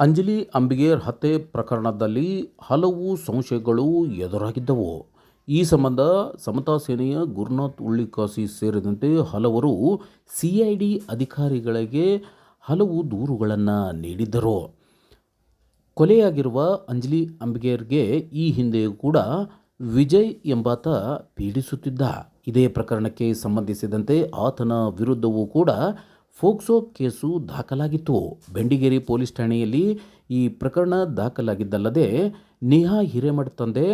ಅಂಜಲಿ ಅಂಬಿಗೇರ್ ಹತ್ಯೆ ಪ್ರಕರಣದಲ್ಲಿ ಹಲವು ಸಂಶಯಗಳು ಎದುರಾಗಿದ್ದವು. ಈ ಸಂಬಂಧ ಸಮತಾ ಸೇನೆಯ ಗುರುನಾಥ್ ಉಳ್ಳಿಕಾಸಿ ಸೇರಿದಂತೆ ಹಲವರು ಸಿಐಡಿ ಅಧಿಕಾರಿಗಳಿಗೆ ಹಲವು ದೂರುಗಳನ್ನು ನೀಡಿದ್ದರು. ಕೊಲೆಯಾಗಿರುವ ಅಂಜಲಿ ಅಂಬಿಗೇರ್ಗೆ ಈ ಹಿಂದೆಯೂ ಕೂಡ ವಿಜಯ್ ಎಂಬಾತ ಪೀಡಿಸುತ್ತಿದ್ದ. ಇದೇ ಪ್ರಕರಣಕ್ಕೆ ಸಂಬಂಧಿಸಿದಂತೆ ಆತನ ವಿರುದ್ಧವೂ ಕೂಡ ಫೋಕ್ಸೋ ಕೇಸು ದಾಖಲಾಗಿತ್ತು. ಬೆಂಡಿಗೇರಿ ಪೊಲೀಸ್ ಠಾಣೆಯಲ್ಲಿ ಈ ಪ್ರಕರಣ ದಾಖಲಾಗಿದ್ದಲ್ಲದೆ ನೇಹಾ ಹಿರೇಮಠ ತಂದೆ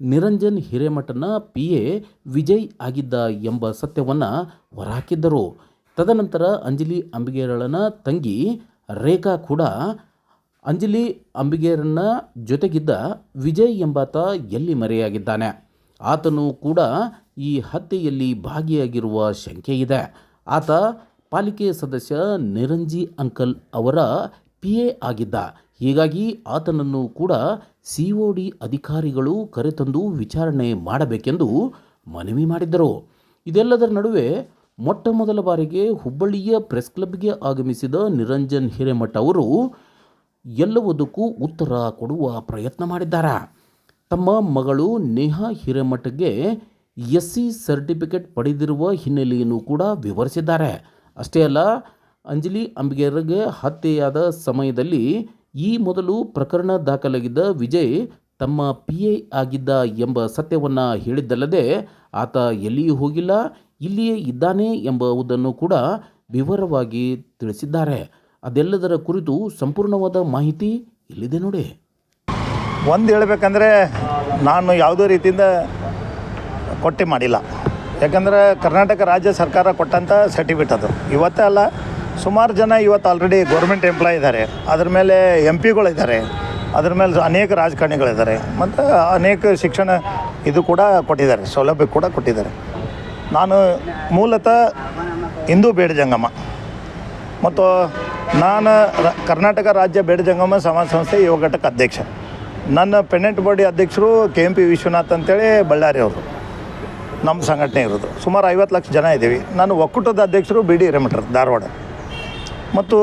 ನಿರಂಜನ್ ಹಿರೇಮಠನ ಪಿ ಎ ವಿಜಯ್ ಆಗಿದ್ದ ಎಂಬ ಸತ್ಯವನ್ನು ಹೊರಹಾಕಿದ್ದರು. ತದನಂತರ ಅಂಜಲಿ ಅಂಬಿಗೇರಳನ ತಂಗಿ ರೇಖಾ ಕೂಡ ಅಂಜಲಿ ಅಂಬಿಗೇರನ್ನ ಜೊತೆಗಿದ್ದ ವಿಜಯ್ ಎಂಬಾತ ಎಲ್ಲಿ ಮರೆಯಾಗಿದ್ದಾನೆ? ಆತನು ಕೂಡ ಈ ಹತ್ಯೆಯಲ್ಲಿ ಭಾಗಿಯಾಗಿರುವ ಶಂಕೆ ಇದೆ. ಆತ ಪಾಲಿಕೆ ಸದಸ್ಯ ನಿರಂಜಿ ಅಂಕಲ್ ಅವರ ಪಿ ಎ ಆಗಿದ್ದ. ಹೀಗಾಗಿ ಆತನನ್ನು ಕೂಡ ಸಿ ಒ ಡಿ ಅಧಿಕಾರಿಗಳು ಕರೆತಂದು ವಿಚಾರಣೆ ಮಾಡಬೇಕೆಂದು ಮನವಿ ಮಾಡಿದ್ದರು. ಇದೆಲ್ಲದರ ನಡುವೆ ಮೊಟ್ಟ ಮೊದಲ ಬಾರಿಗೆ ಹುಬ್ಬಳ್ಳಿಯ ಪ್ರೆಸ್ ಕ್ಲಬ್ಗೆ ಆಗಮಿಸಿದ ನಿರಂಜನ್ ಹಿರೇಮಠ ಅವರು ಎಲ್ಲವುದಕ್ಕೂ ಉತ್ತರ ಕೊಡುವ ಪ್ರಯತ್ನ ಮಾಡಿದ್ದಾರೆ? ತಮ್ಮ ಮಗಳು ನೇಹಾ ಹಿರೇಮಠಗೆ ಎಸ್ ಸಿ ಸರ್ಟಿಫಿಕೇಟ್ ಪಡೆದಿರುವ ಹಿನ್ನೆಲೆಯನ್ನು ಕೂಡ ವಿವರಿಸಿದ್ದಾರೆ. ಅಷ್ಟೇ ಅಲ್ಲ, ಅಂಜಲಿ ಅಂಬಿಗೇರ್ಗೆ ಹತ್ಯೆಯಾದ ಸಮಯದಲ್ಲಿ ಈ ಮೊದಲು ಪ್ರಕರಣ ದಾಖಲಾಗಿದ್ದ ವಿಜಯ್ ತಮ್ಮ ಪಿ ಐ ಆಗಿದ್ದ ಎಂಬ ಸತ್ಯವನ್ನು ಹೇಳಿದ್ದಲ್ಲದೆ ಆತ ಎಲ್ಲಿಯೂ ಹೋಗಿಲ್ಲ, ಇಲ್ಲಿಯೇ ಇದ್ದಾನೆ ಎಂಬುದನ್ನು ಕೂಡ ವಿವರವಾಗಿ ತಿಳಿಸಿದ್ದಾರೆ. ಅದೆಲ್ಲದರ ಕುರಿತು ಸಂಪೂರ್ಣವಾದ ಮಾಹಿತಿ ಇಲ್ಲಿದೆ ನೋಡಿ. ಒಂದು ಹೇಳಬೇಕಂದ್ರೆ ನಾನು ಯಾವುದೇ ರೀತಿಯಿಂದ ಕೊಟ್ಟೆ ಮಾಡಿಲ್ಲ. ಯಾಕಂದ್ರೆ ಕರ್ನಾಟಕ ರಾಜ್ಯ ಸರ್ಕಾರ ಕೊಟ್ಟಂಥ ಸರ್ಟಿಫಿಕೇಟ್ ಅದು. ಇವತ್ತೇ ಅಲ್ಲ, ಸುಮಾರು ಜನ ಇವತ್ತು ಆಲ್ರೆಡಿ ಗೌರ್ಮೆಂಟ್ ಎಂಪ್ಲಾಯ್ ಇದ್ದಾರೆ. ಅದ್ರ ಮೇಲೆ ಎಂ ಪಿಗಳಿದ್ದಾರೆ ಅದ್ರ ಮೇಲೆ ಅನೇಕ ರಾಜಕಾರಣಿಗಳಿದ್ದಾರೆ ಮತ್ತು ಅನೇಕ ಶಿಕ್ಷಣ ಇದು ಕೂಡ ಕೊಟ್ಟಿದ್ದಾರೆ, ಸೌಲಭ್ಯ ಕೂಡ ಕೊಟ್ಟಿದ್ದಾರೆ. ನಾನು ಮೂಲತಃ ಹಿಂದೂ ಬೇಡ ಜಂಗಮ. ಮತ್ತು ನಾನು ಕರ್ನಾಟಕ ರಾಜ್ಯ ಬೇಡ ಜಂಗಮ ಸಮಾಜ ಸಂಸ್ಥೆ ಯುವ ಘಟಕ ಅಧ್ಯಕ್ಷ. ನನ್ನ ಪೆಂಡೆಂಟ್ ಬಾಡಿ ಅಧ್ಯಕ್ಷರು ಕೆ ಎಂ ಪಿ ವಿಶ್ವನಾಥ್ ಅಂತೇಳಿ ಬಳ್ಳಾರಿ ಅವರು. ನಮ್ಮ ಸಂಘಟನೆ ಇರೋದು. ಸುಮಾರು ಐವತ್ತು ಲಕ್ಷ ಜನ ಇದ್ದೀವಿ. ನಾನು ಒಕ್ಕೂಟದ ಅಧ್ಯಕ್ಷರು ಬಿ ಡಿ ಹಿರೇಮಠರ್ ಧಾರವಾಡ. ಮತ್ತು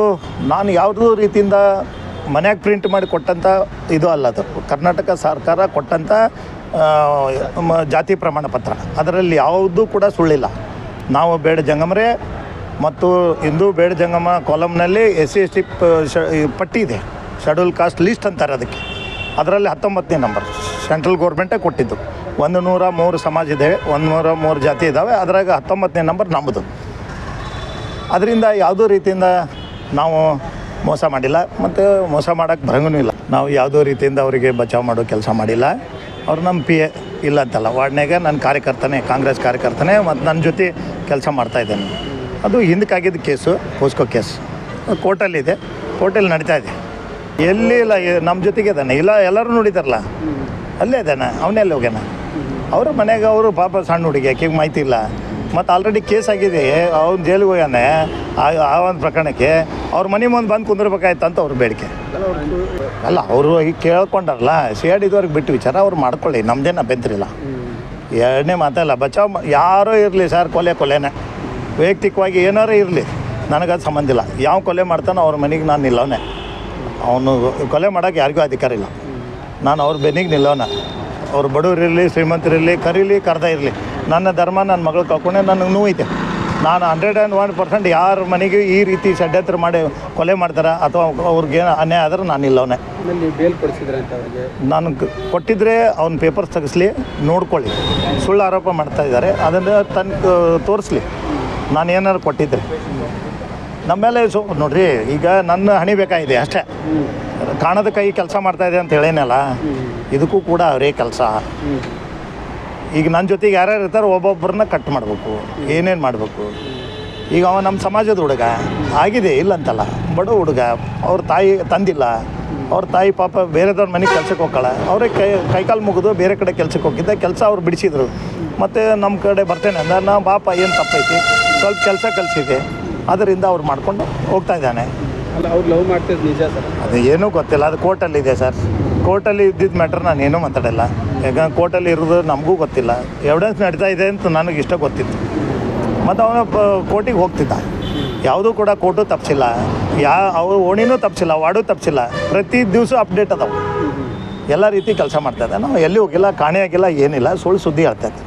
ನಾನು ಯಾವುದೋ ರೀತಿಯಿಂದ ಮನ್ಯಾಗ ಪ್ರಿಂಟ್ ಮಾಡಿ ಕೊಟ್ಟಂಥ ಇದು ಅಲ್ಲ ಅದು. ಕರ್ನಾಟಕ ಸರ್ಕಾರ ಕೊಟ್ಟಂಥ ಜಾತಿ ಪ್ರಮಾಣ ಪತ್ರ. ಅದರಲ್ಲಿ ಯಾವುದೂ ಕೂಡ ಸುಳ್ಳಿಲ್ಲ. ನಾವು ಬೇಡ ಜಂಗಮರೇ ಮತ್ತು ಹಿಂದೂ ಬೇಡ ಜಂಗಮ ಕಾಲಮ್ನಲ್ಲಿ ಎಸ್ ಸಿ, ಎಸ್ ಟಿ ಪಟ್ಟಿ ಇದೆ. ಶೆಡ್ಯೂಲ್ ಕಾಸ್ಟ್ ಲಿಸ್ಟ್ ಅಂತಾರೆ ಅದಕ್ಕೆ. ಅದರಲ್ಲಿ ಹತ್ತೊಂಬತ್ತನೇ ನಂಬರ್ ಸೆಂಟ್ರಲ್ ಗೌರ್ಮೆಂಟೇ ಕೊಟ್ಟಿದ್ದು. ಒಂದು ನೂರ ಮೂರು ಸಮಾಜ ಇದೆ, ಒಂದು ನೂರ ಮೂರು ಜಾತಿ ಇದ್ದಾವೆ ಅದರಾಗ ಹತ್ತೊಂಬತ್ತನೇ ನಂಬರ್ ನಮ್ಮದು ಅದರಿಂದ ಯಾವುದೋ ರೀತಿಯಿಂದ ನಾವು ಮೋಸ ಮಾಡಿಲ್ಲ. ಮತ್ತು ಮೋಸ ಮಾಡೋಕ್ಕೆ ಬರಂಗೂ ಇಲ್ಲ. ನಾವು ಯಾವುದೋ ರೀತಿಯಿಂದ ಅವರಿಗೆ ಬಚಾವ್ ಮಾಡೋ ಕೆಲಸ ಮಾಡಿಲ್ಲ. ಅವ್ರು ನಮ್ಮ ಪಿ ಎ ಇಲ್ಲ ಅಂತಲ್ಲ. ವಾರ್ಡ್ನಾಗ ನನ್ನ ಕಾರ್ಯಕರ್ತನೇ, ಕಾಂಗ್ರೆಸ್ ಕಾರ್ಯಕರ್ತನೇ, ಮತ್ತು ನನ್ನ ಜೊತೆ ಕೆಲಸ ಮಾಡ್ತಾಯಿದ್ದೇನೆ ಅದು ಹಿಂದಕ್ಕಾಗಿದ್ದ ಕೇಸು, ಪೋಸ್ಕೋ ಕೇಸ್. ಕೋರ್ಟಲ್ಲಿದೆ ಕೋರ್ಟಲ್ಲಿ ನಡೀತಾ ಇದೆ. ಎಲ್ಲಿ ಇಲ್ಲ ನಮ್ಮ ಜೊತೆಗೆ ಇದ್ದಾನೆ. ಇಲ್ಲ, ಎಲ್ಲರೂ ನೋಡಿದಾರಲ್ಲ. ಅಲ್ಲೇ ಇದ್ದಾನೆ. ಅವನೇ ಅಲ್ಲಿ ಹೋಗ್ಯಾನ. ಅವ್ರ ಮನೆಗೆ ಅವರು ಪಾಪ ಸಣ್ಣ ಹುಡುಗಿ, ಆಕೆಗೆ ಮಾಹಿತಿ ಇಲ್ಲ ಮತ್ತು ಆಲ್ರೆಡಿ ಕೇಸ್ ಆಗಿದೆ. ಅವ್ನು ಜೈಲಿಗೆ ಹೋಗ್ಯಾನೆ. ಆ ಆ ಒಂದು ಪ್ರಕರಣಕ್ಕೆ ಅವ್ರ ಮನೆ ಮುಂದೆ ಬಂದು ಕುಂದಿರ್ಬೇಕಾಯ್ತು ಅಂತ ಅವ್ರ ಬೇಡಿಕೆ. ಅಲ್ಲ, ಅವರು ಈಗ ಕೇಳ್ಕೊಂಡಾರಲ್ಲ ಸಿ ಆರ್ ಡಿದವ್ರಿಗೆ ಬಿಟ್ಟು ವಿಚಾರ ಅವ್ರು ಮಾಡ್ಕೊಳ್ಳಿ. ನಮ್ದೇನ ಅಭ್ಯಂತರಿಲ್ಲ. ಎರಡನೇ ಮಾತಲ್ಲ, ಬಚಾವ್ ಯಾರೋ ಇರಲಿ ಸರ್, ಕೊಲೆ ಕೊಲೆನೇ. ವೈಯಕ್ತಿಕವಾಗಿ ಏನಾರು ಇರಲಿ ನನಗದು ಸಂಬಂಧ ಇಲ್ಲ. ಯಾವ ಕೊಲೆ ಮಾಡ್ತಾನೋ ಅವ್ರ ಮನೆಗೆ ನಾನು ನಿಲ್ಲವನೇ ಅವನು ಕೊಲೆ ಮಾಡೋಕ್ಕೆ ಯಾರಿಗೂ ಅಧಿಕಾರ ಇಲ್ಲ. ನಾನು ಅವ್ರ ಬೆನ್ನಿಗೆ ನಿಲ್ಲೋನ. ಅವ್ರು ಬಡವರಿರಲಿ ಶ್ರೀಮಂತರಿರಲಿ ಕರೀಲಿ ಕರ್ದ ಇರಲಿ. ನನ್ನ ಧರ್ಮ ನನ್ನ ಮಗಳು ಕಳ್ಕೊಂಡೆ ನನಗೆ ನೋವೈತೆ ನಾನು ಹಂಡ್ರೆಡ್ ಆ್ಯಂಡ್ ಒನ್ ಪರ್ಸೆಂಟ್ ಯಾರ ಮನೆಗೆ ಈ ರೀತಿ ಷಡ್ಯಂತ್ರ ಮಾಡಿ ಕೊಲೆ ಮಾಡ್ತಾರೆ ಅಥವಾ ಅವ್ರಿಗೇನು ಅನ್ಯಾಯ ಆದ್ರೆ ಕೊಡಿಸಿದ್ರೆ ಅವ್ರಿಗೆ? ನಾನು ಕೊಟ್ಟಿದ್ರೆ ಅವ್ನ ಪೇಪರ್ಸ್ ತೆಗೆಸ್ಲಿ ನೋಡ್ಕೊಳ್ಳಿ. ಸುಳ್ಳು ಆರೋಪ ಮಾಡ್ತಾ ಇದ್ದಾರೆ ಅದನ್ನು ತನ್ನ ತೋರಿಸ್ಲಿ. ನಾನು ಏನಾರು ಕೊಟ್ಟಿದ್ದೆ ನಮ್ಮ ಮೇಲೆ ಸೊ ನೋಡ್ರಿ ಈಗ ನನ್ನ ಹಣಿ ಬೇಕಾಗಿದೆ ಅಷ್ಟೇ. ಕಾಣದ ಕೈ ಕೆಲಸ ಮಾಡ್ತಾ ಇದೆ ಅಂತ ಹೇಳೇನಲ್ಲ? ಇದಕ್ಕೂ ಕೂಡ ಅವರೇ ಕೆಲಸ. ಈಗ ನನ್ನ ಜೊತೆಗೆ ಯಾರ್ಯಾರು ಇರ್ತಾರೋ ಒಬ್ಬೊಬ್ಬರನ್ನ ಕಟ್ ಮಾಡಬೇಕು. ಏನೇನು ಮಾಡಬೇಕು? ಈಗ ಅವ ನಮ್ಮ ಸಮಾಜದ ಹುಡುಗ. ಆಗಿದೆ ಇಲ್ಲ ಅಂತಲ್ಲ ಬಡ ಹುಡುಗ. ಅವ್ರ ತಾಯಿ ತಂದಿಲ್ಲ. ಅವ್ರ ತಾಯಿ ಪಾಪ ಬೇರೆದವ್ರ ಮನೆಗೆ ಕೆಲ್ಸಕ್ಕೆ ಹೋಗ್ಕಳ. ಅವರೇ ಕೈ, ಕೈಕಾಲು ಮುಗಿದು ಬೇರೆ ಕಡೆ ಕೆಲ್ಸಕ್ಕೆ ಹೋಗಿದ್ದ ಕೆಲಸ ಅವ್ರು ಬಿಡಿಸಿದ್ರು. ಮತ್ತು ನಮ್ಮ ಕಡೆ ಬರ್ತೇನೆ ಅಂದ್ರೆ ನಾ ಪಾಪ ಏನು ತಪ್ಪೈತಿ? ಸ್ವಲ್ಪ ಕೆಲಸ ಕಲಿಸಿದೆ. ಅದರಿಂದ ಅವ್ರು ಮಾಡ್ಕೊಂಡು ಹೋಗ್ತಾ ಇದ್ದಾನೆ. ಅದು ಏನೂ ಗೊತ್ತಿಲ್ಲ, ಅದು ಕೋರ್ಟಲ್ಲಿ ಇದೆ ಸರ್ ಕೋರ್ಟಲ್ಲಿ ಇದ್ದಿದ್ದ ಮ್ಯಾಟ್ರ್ ನಾನು ಏನೂ ಮಾತಾಡಲ್ಲ. ಯಾಕಂದ್ರೆ ಕೋರ್ಟಲ್ಲಿ ಇರೋದು ನಮಗೂ ಗೊತ್ತಿಲ್ಲ. ಎವಿಡೆನ್ಸ್ ನಡೀತಾ ಇದೆ ಅಂತ ನನಗೆ ಇಷ್ಟ ಗೊತ್ತಿತ್ತು. ಮತ್ತು ಅವನು ಕೋರ್ಟಿಗೆ ಹೋಗ್ತಿದ್ದ. ಯಾವುದೂ ಕೂಡ ಕೋರ್ಟು ತಪ್ಪಿಸಿಲ್ಲ ಯಾ, ಅವ್ರ ಓಣಿನೂ ತಪ್ಪಿಸಿಲ್ಲ ವಾರ್ಡು ತಪ್ಪಿಸಿಲ್ಲ ಪ್ರತಿ ದಿವಸ ಅಪ್ಡೇಟ್ ಅದಾವೆ. ಎಲ್ಲ ರೀತಿ ಕೆಲಸ ಮಾಡ್ತಾ ಇದೆ ನಾವು ಎಲ್ಲಿ ಹೋಗಿಲ್ಲ ಕಾಣೆಯಾಗಿಲ್ಲ ಏನಿಲ್ಲ, ಸುಳ್ಳು ಸುದ್ದಿ ಹೇಳ್ತಾ ಇದ್ದೆ.